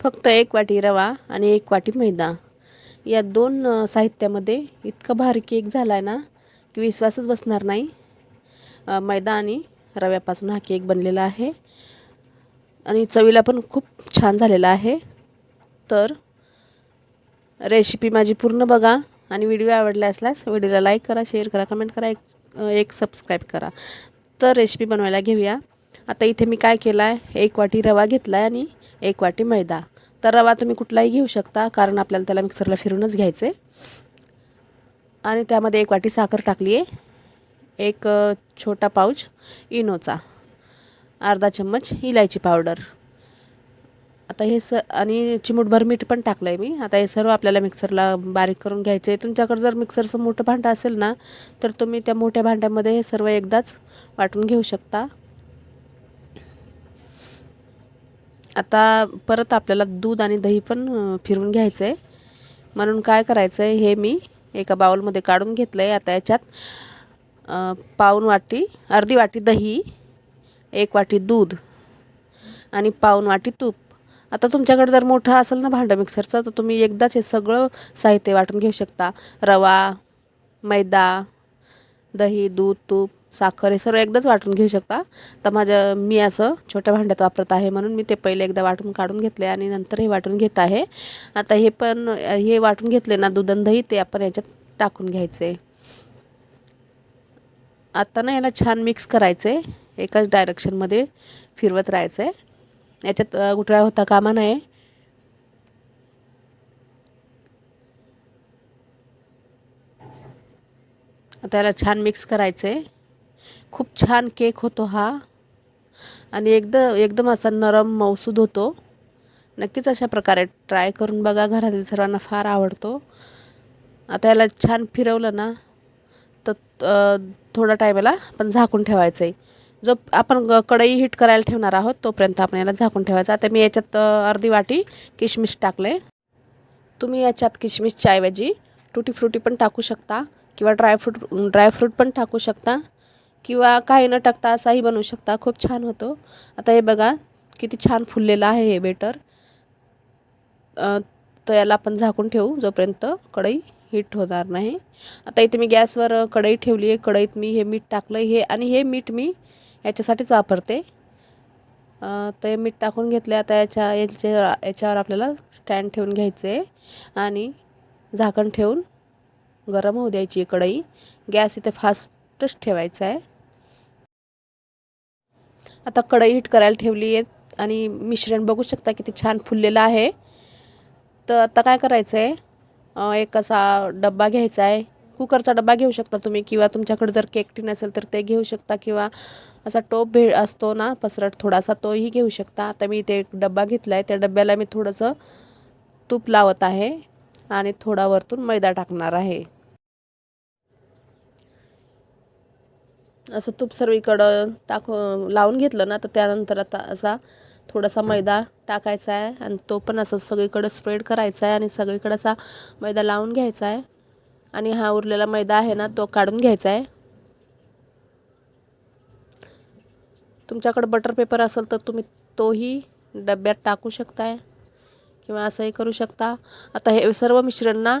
फक्त एक वाटी रवा आणि एक वाटी मैदा. या दोन साहित्यामध्ये इतका भारी केक झाला आहे ना की विश्वासच बसणार नाही. मैदा आणि रव्यापासून हा केक बनलेला आहे. आणि चवीला पण खूप छान झालेला आहे. तर रेसिपी माझी पूर्ण बघा आणि व्हिडिओ आवडला असल्यास व्हिडिओला लाईक करा शेअर करा कमेंट करा एक एक सबस्क्राईब करा. तर रेसिपी बनवायला घेऊया. आता इथे मी काय केलं आहे एक वाटी रवा घेतला आहे आणि एक वाटी मैदा. तर रवा तुम्ही कुठलाही घेऊ शकता कारण आपल्याला त्याला मिक्सरला फिरूनच घ्यायचं. आहे आणि त्यामध्ये एक वाटी साखर टाकली आहे एक छोटा पाऊच इनोचा. अर्धा चम्मच इलायची पावडर. आता हे स आणि चिमूटभर मीठ पण टाकलं आहे मी. आता हे सर्व आपल्याला मिक्सरला बारीक करून घ्यायचं आहे तुमच्याकडे जर मिक्सरचं मोठं भांडं असेल ना तर तुम्ही त्या मोठ्या भांड्यामध्ये हे सर्व एकदाच वाटून घेऊ शकता. आता परत आपल्याला दूध आणि दही पण फिरवून घ्यायचं आहे म्हणून काय करायचं आहे हे मी एका बाउलमध्ये काढून घेतलं आहे आता याच्यात. पाऊन वाटी अर्धी वाटी दही एक वाटी दूध आणि पाऊन वाटी तूप. आता तुमच्याकडे जर मोठं असेल ना भांडं मिक्सरचं तर तुम्ही एकदाच हे सगळं साहित्य वाटून घेऊ शकता. रवा मैदा दही दूध तूप साखर हे सर्व एकदाच वाटून घेऊ शकता. तर माझं मी असं छोट्या भांड्यात वापरत आहे म्हणून मी ते पहिले एकदा वाटून काढून घेतले आणि नंतर हे वाटून घेत आहे. आता हे पण हे वाटून घेतले ना दुधंदही ते आपण याच्यात टाकून घ्यायचे. आता ना याला छान मिक्स करायचे. एकाच डायरेक्शनमध्ये फिरवत राहायचं. आहे याच्यात अ, गुठळ्या होता कामा नाही आता याला छान मिक्स करायचं. आहे खूप छान केक होतो हा. आणि एकदम एकदम असा नरम मौसूद होतो. नक्कीच अशा प्रकारे ट्राय करून बघा घरातील सर्वांना फार आवडतो. आता याला छान फिरवलं ना तर अ, थोडा टायमाला आपण झाकून ठेवायचं आहे जो आपण कढई हीट करायला ठेवणार आहोत तोपर्यंत आपण याला झाकून ठेवायचा. आता मी याच्यात अर्धी वाटी किशमिश टाकले. तुम्ही याच्यात किशमिशच्या ऐवजी टुटी फ्रुटी पण टाकू शकता किंवा ड्रायफ्रूट ड्रायफ्रूट पण टाकू शकता. किंवा काही न टाकता असाही बनवू शकता. खूप छान होतो. आता हे बघा किती छान फुललेलं आहे हे बेटर. तर याला आपण झाकून ठेवू जोपर्यंत कढई हीट होणार नाही. आता इथे मी गॅसवर कढई ठेवली आहे. कढईत मी हे मीठ टाकलं हे आणि हे मीठ मी याच्यासाठीच वापरते. तर हे मीठ टाकून घेतले आता याच्या याच्या याच्यावर आपल्याला स्टँड ठेवून घ्यायचं आहे आणि झाकण ठेवून गरम होऊ द्यायची आहे कढई. गॅस इथे फास्टच ठेवायचा आहे. आता कढई हीट करायला ठेवली आहे आणि मिश्रण बघू शकता किती छान फुललेलं आहे. तर आता काय करायचं आहे एक असा डब्बा घ्यायचा आहे. कुकरचा डब्बा घेऊ शकता तुम्ही किंवा तुमच्याकडे जर केक टीन असेल तर ते घेऊ शकता किंवा असा टोप भे असतो ना पसरट थोडासा तोही घेऊ शकता. आता मी इथे एक डब्बा घेतला आहे त्या डब्याला मी थोडंसं तूप लावत आहे आणि थोडा वरतून मैदा टाकणार आहे. असं तूप सर्वीकडं टाकू लावून घेतलं ना तर त्यानंतर आता असा थोडासा मैदा टाकायचा आहे आणि तो पण असं सगळीकडं स्प्रेड करायचा आहे आणि सगळीकडं असा मैदा लावून घ्यायचा आहे. आणि हा उरलेला मैदा आहे ना तो काढून घ्यायचा आहे. तुमच्याकडं बटर पेपर असेल तर तुम्ही तोही डब्यात टाकू शकताय किंवा असंही करू शकता. आता हे सर्व मिश्रण ना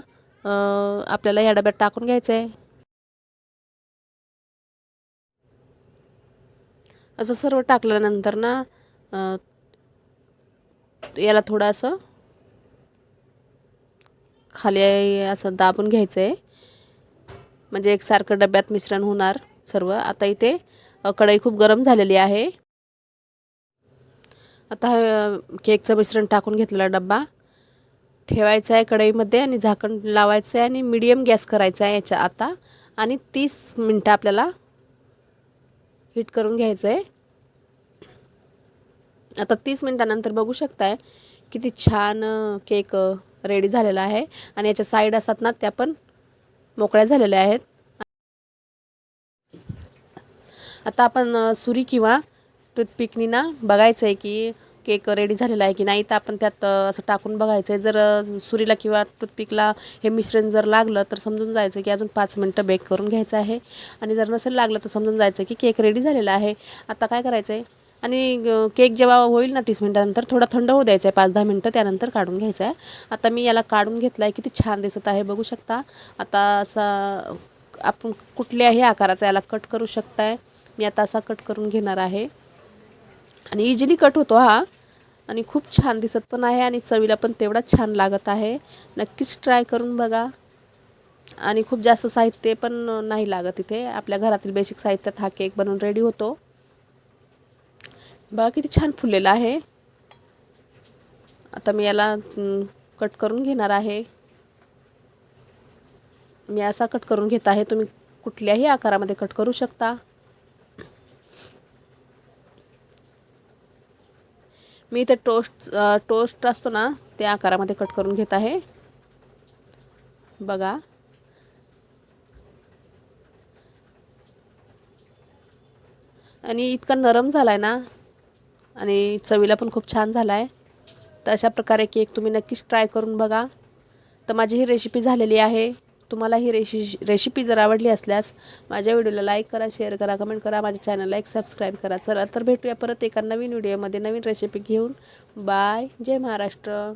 आपल्याला या डब्यात टाकून घ्यायचं आहे असं सर्व टाकल्यानंतर ना याला थोडंसं खाली असं दाबून घ्यायचं आहे म्हणजे एकसारखं डब्यात मिश्रण होणार सर्व. आता इथे कढई खूप गरम झालेली आहे. आता केकचं मिश्रण टाकून घेतलेला डब्बा. ठेवायचा आहे कढईमध्ये आणि झाकण लावायचं आहे आणि मिडियम गॅस करायचा आहे याच्या आता. आणि तीस मिनटं आपल्याला हीट करून घ्यायचं आहे आता तीस मिनटानंतर बघू शकताय किती छान केक रेडी झालेला आहे. आणि याच्या साईड असतात ना त्या पण मोकळ्या झालेल्या आहेत. आता आपण सुरी किंवा टूथपिकनी ना बघायचं आहे की केक रेडी झालेला आहे की नाही तर आपण त्यात असं टाकून बघायचं आहे जर सुरीला किंवा टूथपिकला हे मिश्रण जर लागलं तर समजून जायचं की अजून पाच मिनटं बेक करून घ्यायचं आहे. आणि जर नसेल लागलं तर समजून जायचं की केक रेडी झालेला आहे. आता काय करायचं आहे आणि केक जेव्हा होईल ना तीस मिनटानंतर थोडा थंड होऊ द्यायचा आहे. पाच दहा मिनटं त्यानंतर काढून घ्यायचा आहे. आता मी याला काढून घेतला आहे किती छान दिसत आहे. बघू शकता. आता असा आपण कुठल्याही आकाराचा याला कट करू शकताय. मी आता असा कट करून घेणार आहे. आणि इझिली कट होतो हा. आणि खूप छान दिसत पण आहे आणि चवीला पण तेवढाच छान लागत आहे. नक्कीच ट्राय करून बघा. आणि खूप जास्त साहित्य पण नाही लागत इथे. आपल्या घरातील बेसिक साहित्यात हा केक बनवून रेडी होतो. बघा किती छान फुललेला आहे. आता मी याला कट करून घेणार आहे. मी असा कट करून घेत आहे. तुम्ही कुठल्याही आकारामध्ये कट करू शकता. मी इथे टोस्ट टोस्ट असतो ना त्या आकारामध्ये कट करून घेत आहे. बघा. आणि इतका नरम झाला आहे ना आणि चवीला पण खूप छान झाला आहे तर अशा प्रकारे केक तुम्ही नक्कीच ट्राय करून बघा. तर माझी ही रेसिपी झालेली आहे. तुम्हाला ही रेशि रेसिपी जर आवडली असल्यास माझ्या व्हिडिओला लाईक करा शेअर करा कमेंट करा माझ्या चॅनलला एक सबस्क्राईब करा. चला तर भेटूया परत एका नवीन व्हिडिओमध्ये नवीन रेसिपी घेऊन. बाय जय महाराष्ट्र.